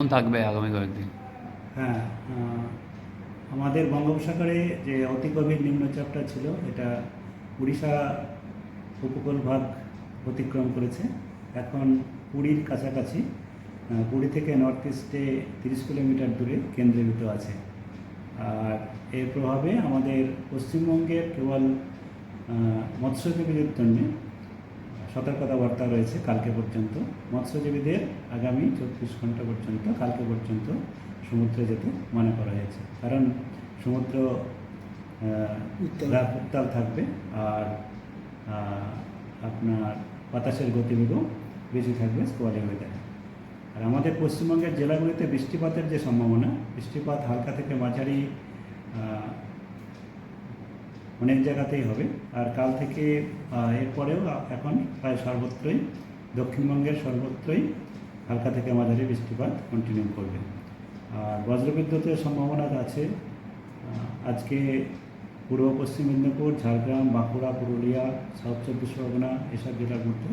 কেমন থাকবে আগামী কয়েকদিন? হ্যাঁ আমাদের বঙ্গোপসাগরে যে অতি গভীর নিম্নচাপটা ছিল, এটা উড়িষ্যা উপকূল ভাগ অতিক্রম করেছে। এখন পুরীর কাছাকাছি পুরী থেকে নর্থ ইস্টে তিরিশ কিলোমিটার দূরে কেন্দ্রীভূত আছে। আর এর প্রভাবে আমাদের পশ্চিমবঙ্গের কেবল মৎস্যজীবীদের জন্যে সতর্কতা বার্তা রয়েছে কালকে পর্যন্ত। মৎস্যজীবীদের আগামী চব্বিশ ঘণ্টা পর্যন্ত কালকে পর্যন্ত সমুদ্রে যেতে মনে করা হয়েছে। কারণ সমুদ্র উত্তাল। থাকবে আর আপনার বাতাসের গতিবেগও বেশি থাকবে স্কোয়ালি ওয়েদারে আর আমাদের পশ্চিমবঙ্গের জেলাগুলিতে বৃষ্টিপাতের যে সম্ভাবনা বৃষ্টিপাত হালকা থেকে মাঝারি অনেক জায়গাতেই হবে। আর কাল থেকে এরপরেও এখন প্রায় সর্বত্রই, দক্ষিণবঙ্গের সর্বত্রই হালকা থেকে মাঝারি বৃষ্টিপাত কন্টিনিউ করবে। আর বজ্রবিদ্যুতের সম্ভাবনা আছে। আজকে পূর্ব পশ্চিম মেদিনীপুর, ঝাড়গ্রাম, বাঁকুড়া, পুরুলিয়া, সাউথ চব্বিশ পরগনা এসব জেলার মধ্যে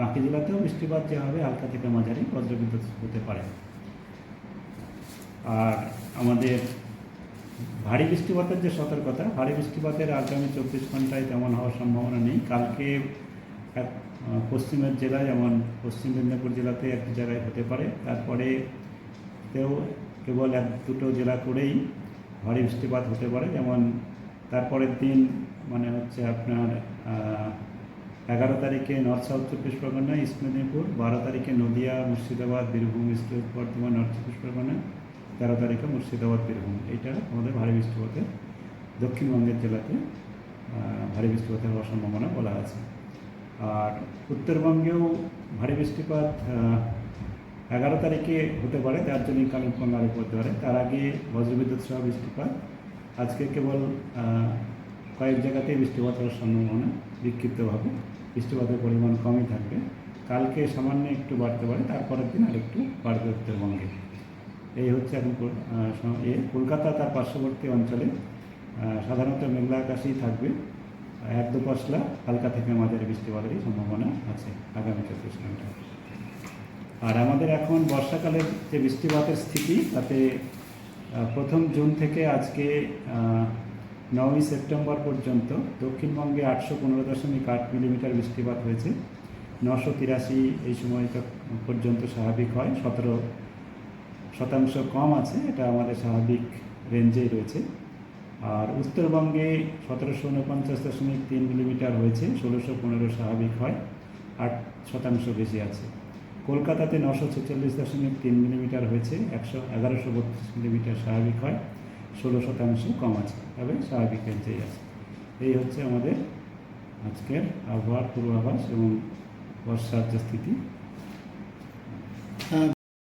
বাকি জেলাতেও বৃষ্টিপাত যে হবে হালকা থেকে মাঝারি বজ্রবিদ্যুৎ হতে পারে। আর আমাদের ভারী বৃষ্টিপাতের যে সতর্কতা, ভারী বৃষ্টিপাতের আগামী চব্বিশ ঘন্টায় তেমন হওয়ার সম্ভাবনা নেই। কালকে এক পশ্চিমের জেলায়, যেমন পশ্চিম মেদিনীপুর জেলাতে এক জায়গায় হতে পারে। তারপরে তেও কেবল এক দুটো জেলা করেই ভারী বৃষ্টিপাত হতে পারে। যেমন তারপরের দিন মানে হচ্ছে আপনার এগারো তারিখে নর্থ সাউথ চব্বিশ পরগনা ইস্ট মেদিনীপুর, বারো তারিখে নদিয়া, মুর্শিদাবাদ, বীরভূম, ইস্ট বর্ধমান, নর্থ চব্বিশ পরগনা তেরো তারিখে মুর্শিদাবাদ বীরভূম। এইটা আমাদের ভারী বৃষ্টিপাতের, দক্ষিণবঙ্গের জেলাতে ভারী বৃষ্টিপাতের হওয়ার সম্ভাবনা বলা আছে। আর উত্তরবঙ্গেও ভারী বৃষ্টিপাত এগারো তারিখে হতে পারে দার্জিলিং কালিম্পং আলিপুরদুয়ারে তার আগে বজ্রবিদ্যুৎ সহ বৃষ্টিপাত। আজকে কেবল কয়েক জায়গাতেই বৃষ্টিপাত হওয়ার সম্ভাবনা বিক্ষিপ্তভাবে। বৃষ্টিপাতের পরিমাণ কমই থাকবে। কালকে সামান্য একটু বাড়তে পারে, তারপরের দিন আরেকটু বাড়বে উত্তরবঙ্গে। এই হচ্ছে এখন এ কলকাতা তার পার্শ্ববর্তী অঞ্চলে সাধারণত মেঘলা আকাশেই থাকবে। এক দু পশলা হালকা থেকে মাঝারি বৃষ্টিপাতেরই সম্ভাবনা আছে আগামী চব্বিশ ঘন্টায় আর আমাদের এখন বর্ষাকালের যে বৃষ্টিপাতের স্থিতি, তাতে প্রথম জুন থেকে আজকে নয়ই সেপ্টেম্বর পর্যন্ত দক্ষিণবঙ্গে আটশো পনেরো দশমিক আট মিলিমিটার বৃষ্টিপাত হয়েছে। নশো তিরাশি এই সময় পর্যন্ত স্বাভাবিক হয়। সতেরো শতাংশ কম আছে, এটা আমাদের স্বাভাবিক রেঞ্জেই রয়েছে। আর উত্তরবঙ্গে সতেরোশো উনপঞ্চাশ দশমিক তিন মিলিমিটার হয়েছে, ষোলোশো পনেরো স্বাভাবিক হয়, আট শতাংশ বেশি আছে। কলকাতাতে নশো ছেচল্লিশ দশমিক তিন মিলিমিটার হয়েছে, একশো এগারোশো বত্রিশ মিলিমিটার স্বাভাবিক হয়, ষোলো শতাংশ কম আছে, তবে স্বাভাবিক রেঞ্জেই আছে। এই হচ্ছে আমাদের আজকের আবহাওয়ার পূর্বাভাস এবং বর্ষার যে স্থিতি।